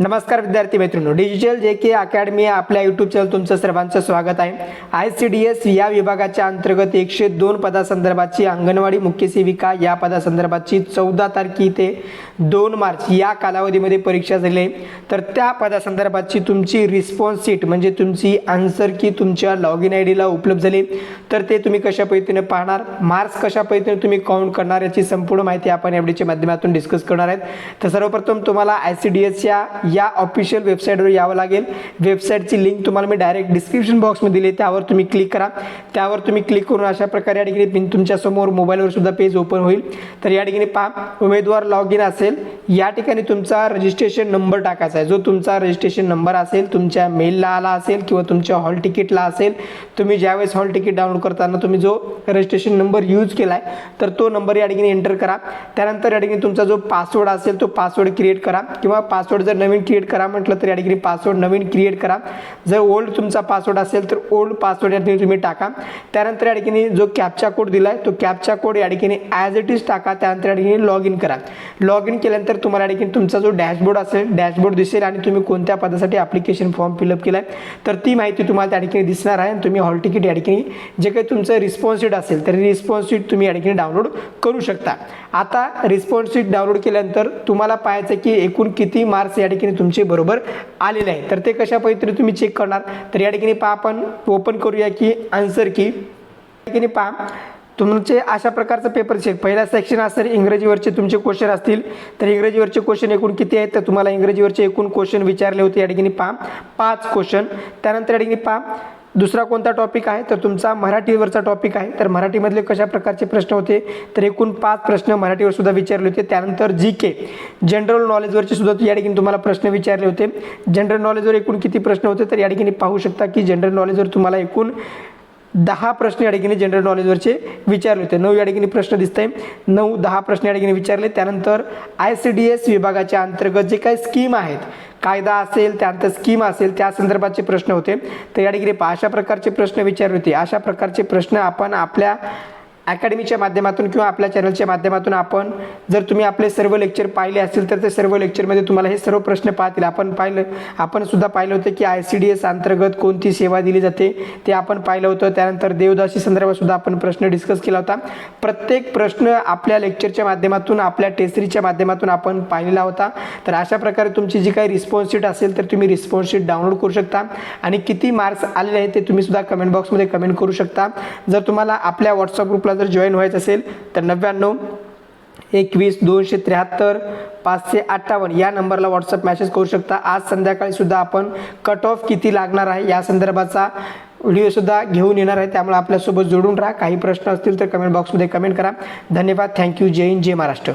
नमस्कार विद्यार्थी मित्रांनो. डिजिटल जे के अकॅडमी आपल्या यूट्यूब चॅनल तुमचं सर्वांचं स्वागत आहे. आय सी डी एस या विभागाच्या अंतर्गत एकशे दोन पदासंदर्भाची अंगणवाडी मुख्य सेविका या पदासंदर्भाची चौदा तारखे ते दोन मार्च या कालावधीमध्ये परीक्षा झाली आहे. तर त्या पदासंदर्भातची तुमची रिस्पॉन्स सीट म्हणजे तुमची आन्सर की तुमच्या लॉग इन आय डीला उपलब्ध झाली तर ते तुम्ही कशा पद्धतीने पाहणार? मार्क्स कशा पद्धतीने तुम्ही काउंट करणार याची संपूर्ण माहिती आपण एवढीच्या माध्यमातून डिस्कस करणार आहेत. तर सर्वप्रथम तुम्हाला आय सी डी एसच्या या ऑफिशियल वेबसाईटवर यावं लागेल. वेबसाईटची लिंक तुम्हाला मी डायरेक्ट डिस्क्रिप्शन बॉक्समध्ये दिली त्यावर तुम्ही क्लिक करा. त्यावर तुम्ही क्लिक करून अशा प्रकारे या ठिकाणी पिन तुमच्यासमोर मोबाईलवर सुद्धा पेज ओपन होईल. तर या ठिकाणी पहा. उमेदवार लॉग इन असेल. nasıl या ठिकाणी तुमचा रजिस्ट्रेशन नंबर टाकायचा आहे. जो तुमचा रजिस्ट्रेशन नंबर असेल तुमच्या मेलला आला असेल किंवा तुमच्या हॉल तिकीटला असेल तुम्ही ज्यावेळेस हॉल तिकीट डाउनलोड करताना तुम्ही जो रजिस्ट्रेशन नंबर यूज केला आहे तर तो नंबर या ठिकाणी एंटर करा. त्यानंतर या ठिकाणी तुमचा जो पासवर्ड असेल तो पासवर्ड क्रिएट करा. किंवा पासवर्ड जर नवीन क्रिएट करा म्हटलं तर या ठिकाणी पासवर्ड नवीन क्रिएट करा. जर ओल्ड तुमचा पासवर्ड असेल तर ओल्ड पासवर्ड या ठिकाणी तुम्ही टाका. त्यानंतर या ठिकाणी जो कॅपचा कोड दिला आहे तो कॅपचा कोड या ठिकाणी ॲज इट इज टाका. त्यानंतर या ठिकाणी लॉग इन करा. लॉग इन केल्यानंतर तुम्हाला या ठिकाणी तुमचा जो डॅशबोर्ड असेल डॅशबोर्ड दिसेल आणि तुम्ही कोणत्या पदासाठी ॲप्लिकेशन फॉर्म फिलअप केला आहे तर ती माहिती तुम्हाला त्या ठिकाणी दिसणार आहे आणि तुम्ही हॉल तिकीट या ठिकाणी जे काही तुमचं रिस्पॉन्स शीट असेल तर रिस्पॉन्स शीट तुम्ही या ठिकाणी डाउनलोड करू शकता. आता रिस्पॉन्स शीट डाउनलोड केल्यानंतर तुम्हाला पाहायचं की एकूण किती मार्क्स या ठिकाणी तुमचे बरोबर आलेले आहे तर ते कशा पद्धतीने तुम्ही चेक करणार? तर या ठिकाणी पहा आपण ओपन करूया की आन्सर की. या ठिकाणी पहा तुमचे अशा प्रकारचं पेपर चेक पहिला सेक्शन असेल इंग्रजीवरचे तुमचे क्वेश्चन असतील. तर इंग्रजीवरचे क्वेश्चन एकूण किती आहेत? तर तुम्हाला इंग्रजीवरचे एकूण क्वेश्चन विचारले होते या ठिकाणी पहा. पाच क्वेश्चन त्यानंतर या ठिकाणी पहा. दुसरा कोणता टॉपिक आहे? तर तुमचा मराठीवरचा टॉपिक आहे. तर मराठीमधले कशा प्रकारचे प्रश्न होते? तर एकूण पाच प्रश्न मराठीवर सुद्धा विचारले होते. त्यानंतर जी के जनरल नॉलेजवरचे सुद्धा या ठिकाणी तुम्हाला प्रश्न विचारले होते. जनरल नॉलेजवर एकूण किती प्रश्न होते? तर या ठिकाणी पाहू शकता की जनरल नॉलेजवर तुम्हाला एकूण दहा प्रश्न या ठिकाणी जनरल नॉलेजवरचे विचारले होते. नऊ या ठिकाणी प्रश्न दिसत आहे नऊ दहा प्रश्न या ठिकाणी विचारले. त्यानंतर आय सी डी एस विभागाच्या अंतर्गत जे काही स्कीम आहेत कायदा असेल त्यानंतर स्कीम असेल त्या संदर्भाचे प्रश्न होते. तर या ठिकाणी अशा प्रकारचे प्रश्न विचारले होते. अशा प्रकारचे प्रश्न आपण आपल्या अकॅडमीच्या माध्यमातून किंवा आपल्या चॅनलच्या माध्यमातून आपण जर तुम्ही आपले सर्व लेक्चर पाहिले असतील तर ते सर्व लेक्चरमध्ये तुम्हाला हे सर्व प्रश्न पाहतील. आपण पाहिलं आपण सुद्धा पाहिलं होतं की आय सी डी एस अंतर्गत कोणती सेवा दिली जाते ते आपण पाहिलं होतं. त्यानंतर देवदासी संदर्भात सुद्धा आपण प्रश्न डिस्कस केला होता. प्रत्येक प्रश्न आपल्या लेक्चरच्या माध्यमातून आपल्या टेस्टरीच्या माध्यमातून आपण पाहिलेला होता. तर अशा प्रकारे तुमची जी काही रिस्पॉन्स शीट असेल तर तुम्ही रिस्पॉन्स शीट डाउनलोड करू शकता. आणि किती मार्क्स आलेले आहेत ते तुम्ही सुद्धा कमेंट बॉक्समध्ये कमेंट करू शकता. जर तुम्हाला आपल्या व्हॉट्सअप ग्रुपला जर जॉईन व्हायचं असेल तर नव्याण्णव एकवीस दोनशे त्र्याहत्तर पाचशे अठ्ठावन्न या नंबरला व्हॉट्सअप मॅसेज करू शकता. आज संध्याकाळी सुद्धा आपण कट ऑफ किती लागणार आहे या संदर्भाचा व्हिडिओसुद्धा घेऊन येणार आहे. त्यामुळे आपल्यासोबत जोडून राहा. काही प्रश्न असतील तर कमेंट बॉक्समध्ये कमेंट करा. धन्यवाद. थँक्यू जय हिंद जय महाराष्ट्र.